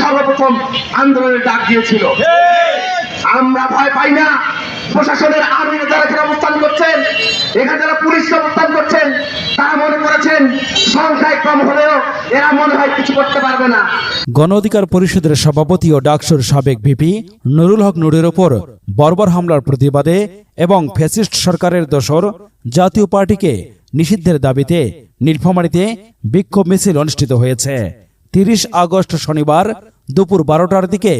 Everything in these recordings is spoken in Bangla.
সর্বপ্রথম আন্দোলনের ডাক দিয়েছিল। আমরা ভয় পাই না। প্রশাসনের আর্মিরা যারা এখানে অবস্থান করছেন, এখানে যারা পুলিশ অবস্থান করছেন, তারা মনে করেছেন সংখ্যায় কম হলেও এরা মনে হয় কিছু করতে পারবে না। গণ অধিকার পরিষদের সভাপতি ও ডাকসুর সাবেক ভিপি নুরুল হক নুরের ওপর বর্বর হামলার প্রতিবাদে এবং ফ্যাসিস্ট সরকারের দোসর জাতীয় পার্টিকে নিষিদ্ধের দাবিতে নীলফামারীতে বিক্ষোভ মিছিল অনুষ্ঠিত হয়েছে। তিরিশ আগস্ট শনিবার দুপুর বারোটার দিকে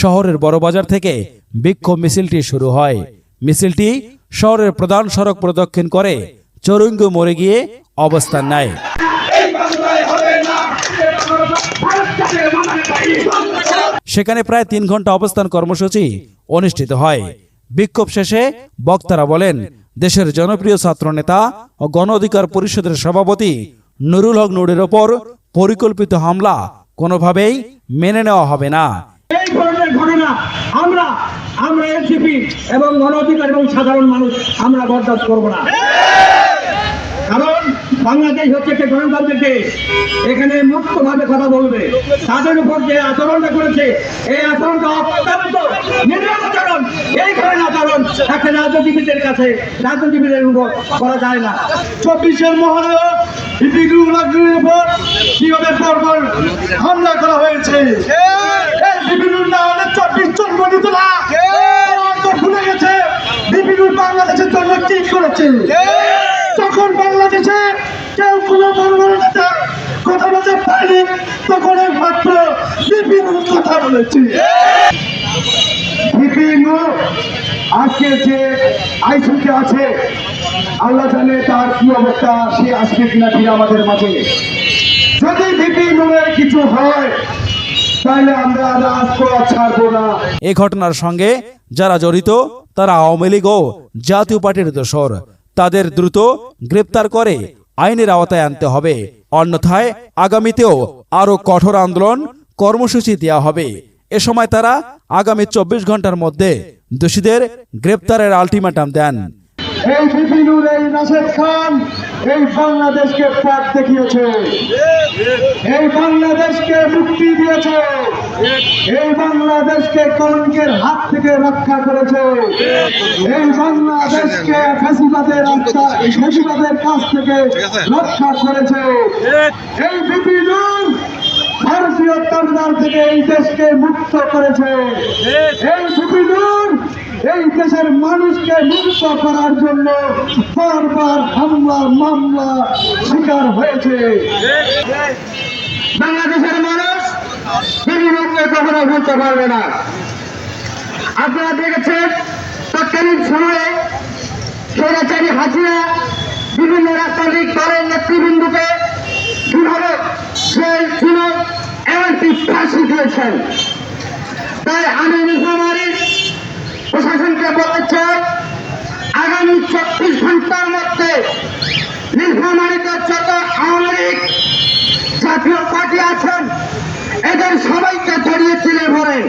শহরের বড়বাজার থেকে বিক্ষোভ মিছিলটি শুরু হয়। মিছিলটি শহরের প্রধান সড়ক প্রদক্ষিণ করে চরুঙ্গ মোড়ে গিয়ে অবস্থান নেয়। সেখানে প্রায় তিন ঘণ্টা অবস্থান কর্মসূচি অনুষ্ঠিত হয়। বিক্ষোভ শেষে বক্তারা বলেন, দেশের জনপ্রিয় ছাত্রনেতা ও গণ অধিকার পরিষদের সভাপতি নুরুল হক নুরের ওপর পরিকল্পিত হামলা কোনোভাবেই মেনে নেওয়া হবে না। এই ধরনের ঘটনা আমরা আমরা এনসিপি এবং গণ অধিকার এবং সাধারণ মানুষ, আমরা বরদাস্ত করব না। বাংলাদেশ হচ্ছে একটা গণতান্ত্রিক দেশ। এখানে মুক্তভাবে কথা বলবে। তাদের উপর যে আচরণটা করেছে, এই আচরণটা অত্যন্ত নির্মম আচরণ এই ধরনের আচরণ একটা রাজনীতিবিদের কাছে রাজনীতিবিদের উপর করা যায় না। চব্বিশের পরপর হামলা করা হয়েছে? চব্বিশ গেছে। বাংলাদেশের জন্য কি করেছে তখন বাংলাদেশে কেউ কোনো বড় বড় নেতা কথা বলতে পারেনি তখন একমাত্র বিপিনুর কথা বলেছে। আজকে যে আইসিতে আছে, আল্লাহ জানে তার কি অবস্থা, সে আসবে কিনা ফিরে আমাদের মাঝে। যদি বিভিন্নের কিছু হয়, তাহলে আমরা রাজ করা ছাড়বো না। এই ঘটনার সঙ্গে যারা জড়িত, তারা আওয়ামী লীগ ও জাতীয় পার্টির দোসর তাদের দ্রুত গ্রেপ্তার করে আইনের আওতায় আনতে হবে। অন্যথায় আগামীতেও আরও কঠোর আন্দোলন কর্মসূচি দেওয়া হবে। এ সময় তারা আগামী চব্বিশ ঘণ্টার মধ্যে দোষীদের গ্রেপ্তারের আলটিমেটাম দেন। এই বাংলাদেশকে পথ দেখিয়েছে। এই বাংলাদেশকে মুক্তি দিয়েছে। এই বাংলাদেশকে কলঙ্কের হাত থেকে রক্ষা করেছে। এই বাংলাদেশকে ফেসিবাদের ফেসিবাদের কাছ থেকে রক্ষা করেছে। এই বিপিনুর ভারতীয় তন্দার থেকে এই দেশকে মুক্ত করেছে। এই বিপিনুর এই দেশের মানুষকে মুক্ত করার জন্য বারবার হামলা, মামলা শিকার হয়েছে। বাংলাদেশের মানুষ বিভিন্নকে কখনো ভুলতে পারবে না। আপনারা দেখেছেন, তৎকালীন সময়ে স্বৈরাচারী হাসিনা বিভিন্ন রাজনৈতিক দলের নেতৃবৃন্দকে কীভাবে জেল ছিল এমনকি ফাঁসি দিয়েছেন, তাই আমি নীলফামারীর প্রশাসনকে বলতে চাই আগামী চব্বিশ ঘণ্টার মধ্যে নীলফামারীতে যত আওয়ামী লীগ জাতীয় পার্টি আছেন এদের সবাইকে জড়িয়ে তুলে ধরেন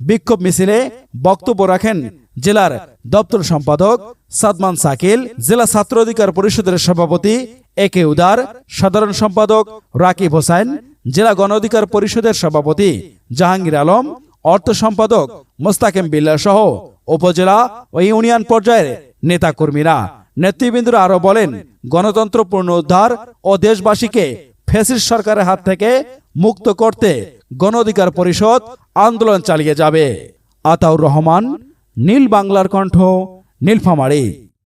বিক্ষোভ মিছিলে বক্তব্য রাখেন জেলার দপ্তর সম্পাদক সাদমান সাকিল, জেলা ছাত্র অধিকার পরিষদের সভাপতি এ কে উদার, সাধারণ সম্পাদক রাকিব হোসেন, জেলা গণ অধিকার পরিষদের সভাপতি জাহাঙ্গীর আলম, অর্থ সম্পাদক মোস্তাকিম বিল্লা সহ উপজেলা ও ইউনিয়ন পর্যায়ের নেতাকর্মীরা। নেতৃবৃন্দরা আরও বলেন গণতন্ত্র পুনরুদ্ধার ও দেশবাসীকে ফেসিস সরকারের হাত থেকে মুক্ত করতে গণ অধিকার পরিষদ আন্দোলন চালিয়ে যাবে। আতাউর রহমান, নীল বাংলার কণ্ঠ, নীলফামারী।